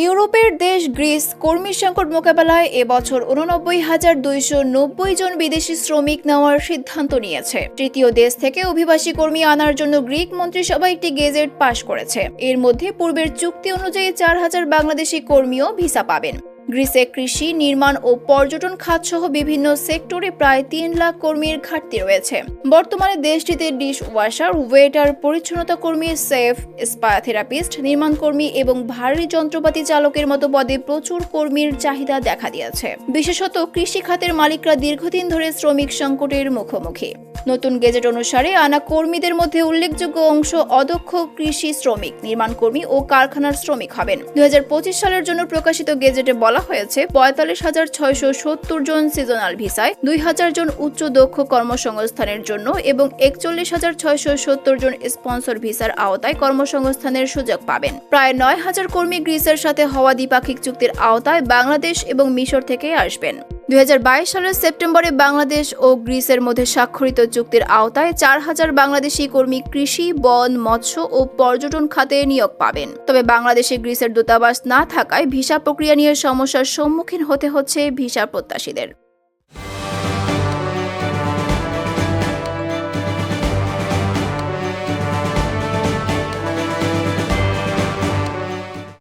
ইউরোপের দেশ গ্রিস কর্মী সংকট মোকাবেলায় এবছর উননব্বই হাজার দুইশো নব্বই জন বিদেশি শ্রমিক নেওয়ার সিদ্ধান্ত নিয়েছে। তৃতীয় দেশ থেকে অভিবাসী কর্মী আনার জন্য গ্রিক মন্ত্রিসভা একটি গেজেট পাশ করেছে। এর মধ্যে পূর্বের চুক্তি অনুযায়ী চার হাজার বাংলাদেশি কর্মীও ভিসা পাবেন। গ্রিসে কৃষি, নির্মাণ ও পর্যটন খাতসহ বিভিন্ন সেক্টরে প্রায় তিন লাখ কর্মীর ঘাটতি রয়েছে। বর্তমানে দেশটিতে ডিশ ওয়াশার, ওয়েটার পরিচ্ছন্নতা কর্মী, সেফ স্পা থেরাপিস্ট নির্মাণ কর্মী এবং ভারী যন্ত্রপাতি চালকের মতো পদে প্রচুর কর্মীর চাহিদা দেখা দিয়েছে। বিশেষত কৃষি খাতের মালিকরা দীর্ঘদিন ধরে শ্রমিক সংকটের মুখোমুখি। নতুন গেজেট অনুসারে আনা কর্মীদের মধ্যে উল্লেখযোগ্য অংশ অদক্ষ কৃষি শ্রমিক নির্মাণ কর্মী ও কারখানার শ্রমিক হবেন। দুই হাজার পঁচিশ সালের জন্য প্রকাশিত গেজেটে বলা হয়েছে, পঁয়তাল্লিশ হাজার ছয়শো সত্তর জন সিজনাল ভিসায়, দুই হাজার জন উচ্চ দক্ষ কর্মসংস্থানের জন্য এবং একচল্লিশ হাজার ছয়শো সত্তর জন স্পন্সর ভিসার আওতায় কর্মসংস্থানের সুযোগ পাবেন। প্রায় নয় হাজার কর্মী গ্রিসের সাথে হওয়া দ্বিপাক্ষিক চুক্তির আওতায় বাংলাদেশ এবং মিশর থেকে আসবেন। দুই হাজার বাইশ সালের সেপ্টেম্বরে বাংলাদেশ ও গ্রিসের মধ্যে স্বাক্ষরিত চুক্তির আওতায় চার হাজার বাংলাদেশি কর্মী কৃষি, বন, মৎস্য ও পর্যটন খাতে নিয়োগ পাবেন। তবে বাংলাদেশে গ্রিসের দূতাবাস না থাকায় ভিসা প্রক্রিয়া নিয়ে সমস্যার সম্মুখীন হতে হচ্ছে ভিসা প্রত্যাশীদের।